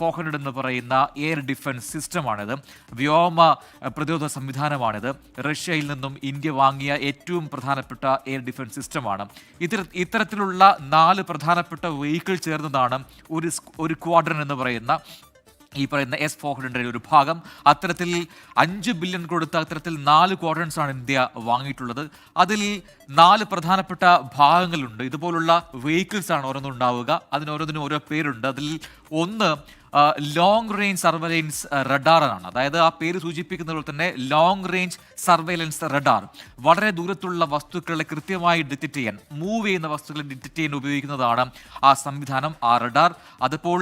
Four hundred എന്ന് പറയുന്ന air defence സിസ്റ്റമാണിത്. വ്യോമ പ്രതിരോധ സംവിധാനമാണിത്. റഷ്യയിൽ നിന്നും ഇന്ത്യ വാങ്ങിയ ഏറ്റവും പ്രധാനപ്പെട്ട എയർ ഡിഫൻസ് സിസ്റ്റമാണ്. ഇത്തര ഇത്തരത്തിലുള്ള നാല് പ്രധാനപ്പെട്ട വെഹിക്കിൾ ചേർന്നതാണ് ഒരു ഒരു ക്വാഡ്രൻ എന്ന് പറയുന്ന ഈ പറയുന്ന എസ് ഫോർ ഹൺഡ്രഡിന്റെ ഒരു ഭാഗം. അത്തരത്തിൽ അഞ്ച് ബില്യൺ കൊടുത്ത അത്തരത്തിൽ നാല് ക്വാഡ്രൻസ് ആണ് ഇന്ത്യ വാങ്ങിയിട്ടുള്ളത്. അതിൽ നാല് പ്രധാനപ്പെട്ട ഭാഗങ്ങളുണ്ട്. ഇതുപോലുള്ള വെഹിക്കിൾസ് ആണ് ഓരോന്നും ഉണ്ടാവുക. അതിന് ഓരോന്നിനും ഓരോ പേരുണ്ട്. അതിൽ ഒന്ന് ലോങ് റേഞ്ച് സർവൈലൻസ് റഡാറാണ് അതായത് ആ പേര് സൂചിപ്പിക്കുന്ന പോലെ തന്നെ ലോങ് റേഞ്ച് സർവൈലൻസ് റഡാർ വളരെ ദൂരത്തുള്ള വസ്തുക്കളെ കൃത്യമായി ഡിറ്റക്ട് ചെയ്യാൻ മൂവ് ചെയ്യുന്ന വസ്തുക്കളെ ഡിറ്റക്ട് ചെയ്യാൻ ഉപയോഗിക്കുന്നതാണ് ആ സംവിധാനം ആ റഡാർ അതിപ്പോൾ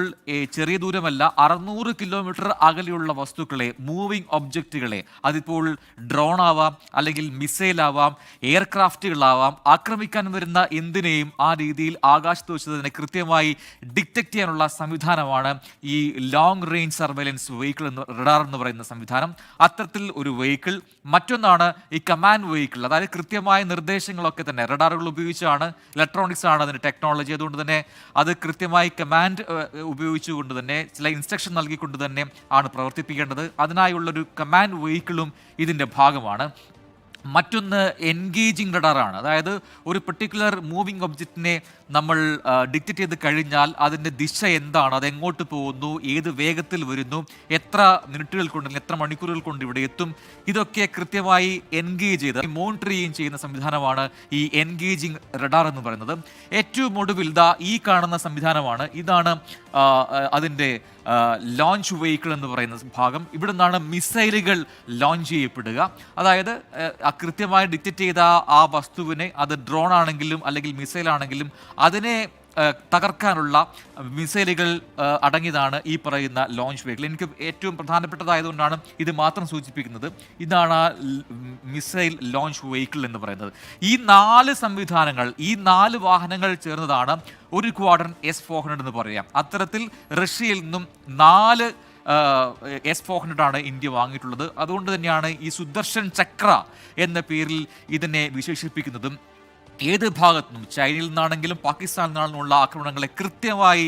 ചെറിയ ദൂരമല്ല അറുന്നൂറ് കിലോമീറ്റർ അകലെയുള്ള വസ്തുക്കളെ മൂവിങ് ഒബ്ജക്റ്റുകളെ അതിപ്പോൾ ഡ്രോൺ ആവാം അല്ലെങ്കിൽ മിസൈൽ ആവാം എയർക്രാഫ്റ്റുകളാവാം ആക്രമിക്കാൻ വരുന്ന എന്തിനേയും ആ രീതിയിൽ ആകാശത്ത് വെച്ച് തന്നെ കൃത്യമായി ഡിറ്റക്ട് ചെയ്യാനുള്ള സംവിധാനമാണ് ഈ ലോങ് റേഞ്ച് സർവൈലൻസ് വെഹിക്കിൾ എന്ന് റഡാർ എന്ന് പറയുന്ന സംവിധാനം. അത്തരത്തിൽ ഒരു വെഹിക്കിൾ മറ്റൊന്നാണ് ഈ കമാൻഡ് വെഹിക്കിൾ അതായത് കൃത്യമായ നിർദ്ദേശങ്ങളൊക്കെ തന്നെ റഡാറുകൾ ഉപയോഗിച്ചാണ് ഇലക്ട്രോണിക്സ് ആണ് അതിന്റെ ടെക്നോളജി അതുകൊണ്ട് തന്നെ അത് കൃത്യമായി കമാൻഡ് ഉപയോഗിച്ചുകൊണ്ട് തന്നെ ചില ഇൻസ്ട്രക്ഷൻ നൽകിക്കൊണ്ട് തന്നെ ആണ് പ്രവർത്തിപ്പിക്കേണ്ടത്. അതിനായുള്ളൊരു കമാൻഡ് വെഹിക്കിളും ഇതിന്റെ ഭാഗമാണ്. മറ്റൊന്ന് എൻഗേജിങ് റഡാറാണ് അതായത് ഒരു പെർട്ടിക്കുലർ മൂവിങ് ഒബ്ജക്റ്റിനെ നമ്മൾ ഡിക്റ്റേറ്റ് ചെയ്ത് കഴിഞ്ഞാൽ അതിന്റെ ദിശ എന്താണ് അത് എങ്ങോട്ട് പോകുന്നു ഏത് വേഗത്തിൽ വരുന്നു എത്ര മിനിറ്റുകൾ കൊണ്ട് എത്ര മണിക്കൂറുകൾ കൊണ്ട് ഇവിടെ എത്തും ഇതൊക്കെ കൃത്യമായി എൻഗേജ് ചെയ്ത് മോണിറ്റർ ചെയ്യുകയും ചെയ്യുന്ന സംവിധാനമാണ് ഈ എൻഗേജിങ് റഡാർ എന്ന് പറയുന്നത്. ഏറ്റവും ഒടുവിൽ ദാ ഈ കാണുന്ന സംവിധാനമാണ്. ഇതാണ് അതിന്റെ ലോഞ്ച് വെഹിക്കിൾ എന്ന് പറയുന്ന ഭാഗം. ഇവിടെ നിന്നാണ് മിസൈലുകൾ ലോഞ്ച് ചെയ്യപ്പെടുക. അതായത് കൃത്യമായി ഡിറ്റക്റ്റ് ചെയ്ത ആ വസ്തുവിനെ അത് ഡ്രോൺ ആണെങ്കിലും അല്ലെങ്കിൽ മിസൈൽ ആണെങ്കിലും അതിനെ തകർക്കാനുള്ള മിസൈലുകൾ അടങ്ങിയതാണ് ഈ പറയുന്ന ലോഞ്ച് വെഹിക്കിൾ എനിക്ക് ഏറ്റവും പ്രധാനപ്പെട്ടതായതുകൊണ്ടാണ് ഇത് മാത്രം സൂചിപ്പിക്കുന്നത്. ഇതാണ് മിസൈൽ ലോഞ്ച് വെഹിക്കിൾ എന്ന് പറയുന്നത്. ഈ നാല് സംവിധാനങ്ങൾ ഈ നാല് വാഹനങ്ങൾ ചേർന്നതാണ് ഒരു ക്വാഡ്രൻ എസ് ഫോർ ഹൺഡ്രഡ് എന്ന് പറയാം. അത്തരത്തിൽ റഷ്യയിൽ നിന്നും നാല് എസ് ഫോർ ഹൺഡ്രഡ് ആണ് ഇന്ത്യ വാങ്ങിയിട്ടുള്ളത്. അതുകൊണ്ട് തന്നെയാണ് ഈ സുദർശൻ ചക്ര എന്ന പേരിൽ ഇതിനെ വിശേഷിപ്പിക്കുന്നതും. ഏത് ഭാഗത്തു നിന്നും ചൈനയിൽ നിന്നാണെങ്കിലും പാകിസ്ഥാനിൽ നിന്നാണെന്നുള്ള ആക്രമണങ്ങളെ കൃത്യമായി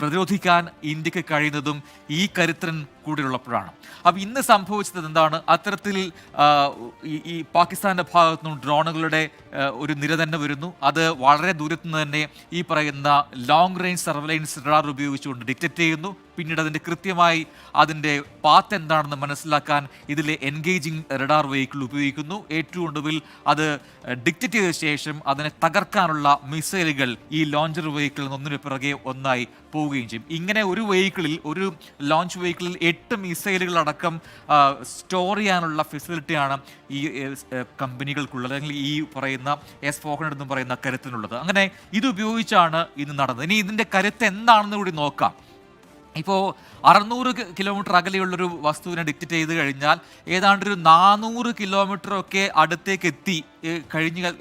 പ്രതിരോധിക്കാൻ ഇന്ത്യയ്ക്ക് കഴിയുന്നതും ഈ കരുത്തൻ കൂടിയുള്ളപ്പോഴാണ്. അപ്പോൾ ഇന്ന് സംഭവിച്ചത് എന്താണ്? അത്തരത്തിൽ ഈ- പാകിസ്ഥാന്റെ ഭാഗത്തു നിന്നും ഡ്രോണുകളുടെ ഒരു നിര തന്നെ വരുന്നു. അത് വളരെ ദൂരത്തു നിന്ന് തന്നെ ഈ പറയുന്ന ലോങ് റേഞ്ച് സർവൈലൻസ് റഡാർ ഉപയോഗിച്ചുകൊണ്ട് ഡിറ്റക്റ്റ് ചെയ്യുന്നു. പിന്നീട് അതിന്റെ കൃത്യമായി അതിന്റെ പാത്ത് എന്താണെന്ന് മനസ്സിലാക്കാൻ ഇതിലെ എൻഗേജിങ് റഡാർ വെഹിക്കിൾ ഉപയോഗിക്കുന്നു. ഏറ്റവും ഒടുവിൽ അത് ഡിക്റ്റ് ചെയ്ത ശേഷം അതിനെ തകർക്കാനുള്ള മിസൈലുകൾ ഈ ലോഞ്ചർ വെഹിക്കിളിൽ ഒന്നിനു പിറകെ ഒന്നായി പോവുകയും ചെയ്യും. ഇങ്ങനെ ഒരു വെഹിക്കിളിൽ ഒരു ലോഞ്ച് വെഹിക്കിളിൽ എട്ട് മിസൈലുകൾ അടക്കം സ്റ്റോർ ചെയ്യാനുള്ള ഫെസിലിറ്റിയാണ് ഈ കമ്പനികൾക്കുള്ളത്. അല്ലെങ്കിൽ ഈ പറയുന്ന എസ് ഹൺഡ്രഡ് എന്ന് പറയുന്ന കരുത്തിനുള്ളത്. അങ്ങനെ ഇത് ഉപയോഗിച്ചാണ് ഇന്ന് നടന്നത്. ഇനി ഇതിന്റെ കരുത്ത് എന്താണെന്ന് കൂടി നോക്കാം. ഇപ്പോൾ അറുന്നൂറ് കിലോമീറ്റർ അകലെയുള്ളൊരു വസ്തുവിനെ ഡിക്റ്റേറ്റ് ചെയ്ത് കഴിഞ്ഞാൽ ഏതാണ്ട് ഒരു നാനൂറ് കിലോമീറ്റർ ഒക്കെ അടുത്തേക്ക് എത്തി. കഴിഞ്ഞ്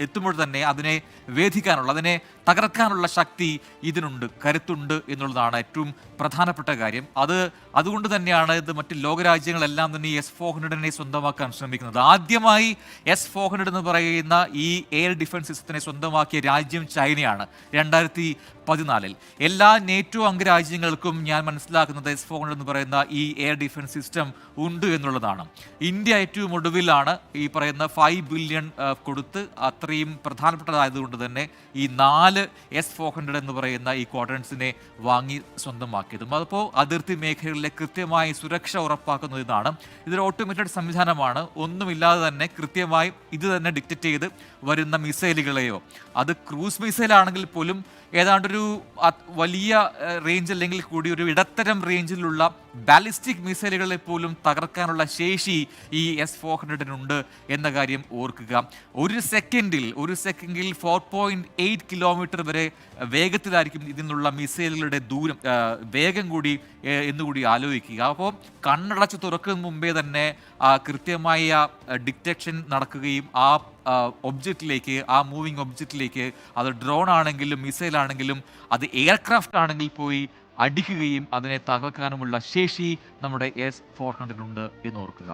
എത്തുമ്പോൾ തന്നെ അതിനെ വേധിക്കാനുള്ള അതിനെ തകർക്കാനുള്ള ശക്തി ഇതിനുണ്ട് കരുത്തുണ്ട് എന്നുള്ളതാണ് ഏറ്റവും പ്രധാനപ്പെട്ട കാര്യം. അത് അതുകൊണ്ട് തന്നെയാണ് ഇത് മറ്റ് ലോകരാജ്യങ്ങളെല്ലാം തന്നെ എസ് ഫോർ സ്വന്തമാക്കാൻ ശ്രമിക്കുന്നത്. ആദ്യമായി എസ് ഫോർ ഹൺഡ്രഡ് എന്ന് പറയുന്ന ഈ എയർ ഡിഫൻസ് സിസ്റ്റത്തിനെ സ്വന്തമാക്കിയ രാജ്യം ചൈനയാണ് രണ്ടായിരത്തി പതിനാലിൽ. എല്ലാ നേറ്റോ അംഗരാജ്യങ്ങൾക്കും ഞാൻ മനസ്സിലാക്കുന്നത് എസ് ഫോർ എന്ന് പറയുന്ന ഈ എയർ ഡിഫൻസ് സിസ്റ്റം ഉണ്ട് എന്നുള്ളതാണ്. ഇന്ത്യ ഏറ്റവും ഒടുവിലാണ് ഈ പറയുന്ന ഫൈവ് ബില്യൺ കൊടുത്ത് അത്രയും പ്രധാനപ്പെട്ടതായതുകൊണ്ട് തന്നെ ഈ നാല് എസ് ഫോർ ഹൺഡ്രഡ് എന്ന് പറയുന്ന ഈ ക്വാഡ്രൻസിനെ വാങ്ങി സ്വന്തമാക്കിയതും. അതിപ്പോൾ അതിർത്തി മേഖലകളിലെ കൃത്യമായി സുരക്ഷ ഉറപ്പാക്കുന്ന ഇതാണ്. ഇതൊരു ഓട്ടോമേറ്റഡ് സംവിധാനമാണ്. ഒന്നുമില്ലാതെ തന്നെ കൃത്യമായി ഇത് തന്നെ ഡിക്റ്റേറ്റ് ചെയ്ത് വരുന്ന മിസൈലുകളെയോ അത് ക്രൂസ് മിസൈലാണെങ്കിൽ പോലും ഏതാണ്ടൊരു വലിയ റേഞ്ച് അല്ലെങ്കിൽ കൂടി ഒരു ഇടത്തരം റേഞ്ചിലുള്ള ബാലിസ്റ്റിക് മിസൈലുകളെ പോലും തകർക്കാനുള്ള ശേഷി ഈ എസ് ഫോർ ഹൺഡ്രഡിനുണ്ട് എന്ന കാര്യം ഓർക്കുക. ഒരു സെക്കൻഡിൽ ഒരു സെക്കൻഡിൽ ഫോർ പോയിന്റ് എയ്റ്റ് കിലോമീറ്റർ വരെ വേഗത്തിലായിരിക്കും ഇതിനുള്ള മിസൈലുകളുടെ ദൂരം വേഗം കൂടി എന്നുകൂടി ആലോചിക്കുക. അപ്പോൾ കണ്ണടച്ച് തുറക്കുന്ന മുമ്പേ തന്നെ കൃത്യമായ ഡിറ്റക്ഷൻ നടക്കുകയും ആ ഒബ്ജക്റ്റിലേക്ക് ആ മൂവിങ് ഒബ്ജക്റ്റിലേക്ക് അത് ഡ്രോൺ ആണെങ്കിലും മിസൈൽ ആണെങ്കിലും അത് എയർക്രാഫ്റ്റ് ആണെങ്കിൽ പോയി അടിക്കുകയും അതിനെ തകർക്കാനുമുള്ള ശേഷി നമ്മുടെ എസ് ഫോർ ഹൺഡ്രഡ് ഉണ്ട് എന്ന് ഓർക്കുക.